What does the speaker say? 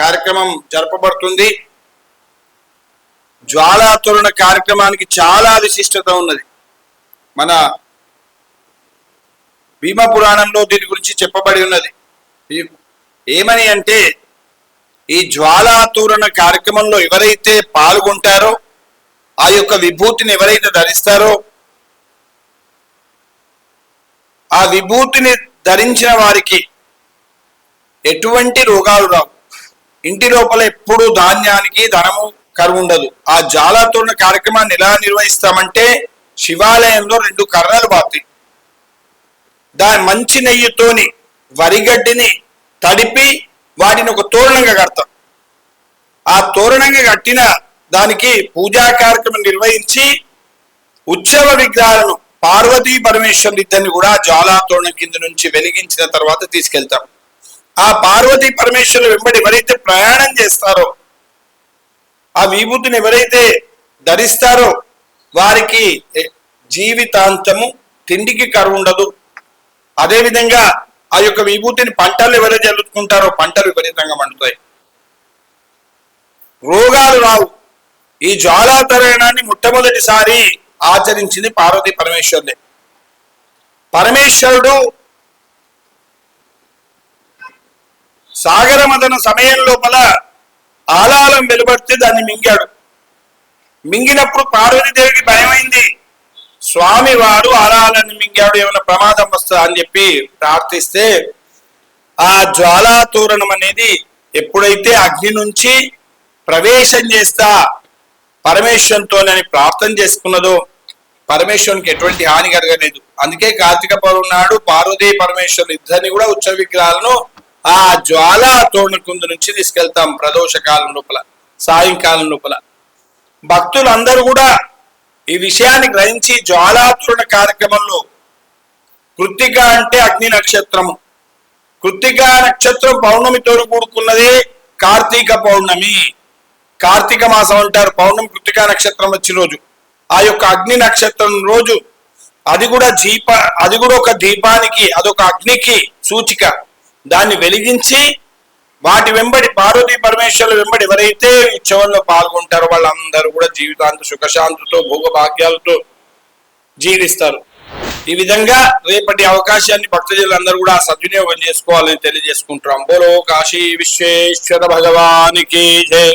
కార్యక్రమం జరపబడుతుంది. జ్వాలాతోరణ కార్యక్రమానికి చాలా విశిష్టత ఉన్నది. మన భీమ పురాణంలో దీని గురించి చెప్పబడి ఉన్నది. ఏమని అంటే ఈ జ్వాలాతోరణ కార్యక్రమంలో ఎవరైతే పాల్గొంటారో ఆ యొక్క విభూతిని ఎవరైతే ధరిస్తారో ఆ విభూతిని ధరించిన వారికి ఎటువంటి రోగాలు రావు. ఇంటి లోపల ఎప్పుడు ధాన్యానికి ధనము కరువు ఉండదు ఆ జాలాతోరణ కార్యక్రమాన్ని ఎలా నిర్వహిస్తామంటే శివాలయంలో రెండు కర్రలు బాతాయి దాని మంచి నెయ్యితోని వరిగడ్డిని తడిపి వాటిని ఒక తోరణంగా కడతాం. ఆ తోరణంగా కట్టిన దానికి పూజా కార్యక్రమం నిర్వహించి ఉత్సవ విగ్రహాలను పార్వతీ పరమేశ్వరులు ఇద్దరిని కూడా జ్వాలాతోరణం కింద నుంచి వెలిగించిన తర్వాత తీసుకెళ్తాం. ఆ పార్వతీ పరమేశ్వరులు వెంబడి ఎవరైతే ప్రయాణం చేస్తారో ఆ విభూతిని ఎవరైతే ధరిస్తారో వారికి జీవితాంతము తిండికి కరువు ఉండదు. అదేవిధంగా ఆ యొక్క విభూతిని పంటలు ఎవరైతే అల్లుకుంటారో పంటలు విపరీతంగా మండుతాయి. రోగాలు రావు. ఈ జ్వాలాతరణాన్ని మొట్టమొదటిసారి ఆచరించింది పార్వతీ పరమేశ్వరుడే. పరమేశ్వరుడు సాగరమదన సమయం లోపల ఆలాలం వెలువడితే దాన్ని మింగాడు. మింగినప్పుడు పార్వతీదేవికి భయమైంది. స్వామి వారు ఆలాలని మింగాడు ఏమైనా ప్రమాదం వస్తుందా అని చెప్పి ప్రార్థిస్తే ఆ జ్వాలా తోరణం అనేది ఎప్పుడైతే అగ్ని నుంచి ప్రవేశం చేస్తా పరమేశ్వరుతోనని ప్రార్థన చేసుకున్నదో పరమేశ్వరునికి ఎటువంటి హాని కలగలేదు. అందుకే కార్తీక పౌర్ణమి నాడు పార్వతీ పరమేశ్వరులు ఇద్దరిని కూడా ఉచ్చ విగ్రహాలను ఆ జ్వాలా తోరణ నుంచి తీసుకెళ్తాం ప్రదోషకాలం లోపల సాయంకాలం లోపల. భక్తులందరూ కూడా ఈ విషయాన్ని గ్రహించి జ్వాలాతోరణ కార్యక్రమంలో కృత్తిక అంటే అగ్ని నక్షత్రము. కృత్తిక నక్షత్రం పౌర్ణమితో కూడుకున్నదే కార్తీక పౌర్ణమి. కార్తీక మాసం అంటారు పౌర్ణమి కృత్తిక నక్షత్రం వచ్చిన రోజు. ఆ యొక్క అగ్ని నక్షత్రం రోజు అది కూడా దీప అది కూడా ఒక దీపానికి అదొక అగ్నికి సూచిక. దాన్ని వెలిగించి వాటి వెంబడి పార్వతీ పరమేశ్వరుల వెంబడి ఎవరైతే ఉత్సవంలో పాల్గొంటారో వాళ్ళందరూ కూడా జీవితాంత సుఖశాంతితో భోగభాగ్యాలతో జీవిస్తారు. ఈ విధంగా రేపటి అవకాశాన్ని భక్తజనులందరూ కూడా సద్వినియోగం చేసుకోవాలని తెలియజేసుకుంటున్నాం. బోలో కాశీ విశ్వేశ్వర భగవానికి జై.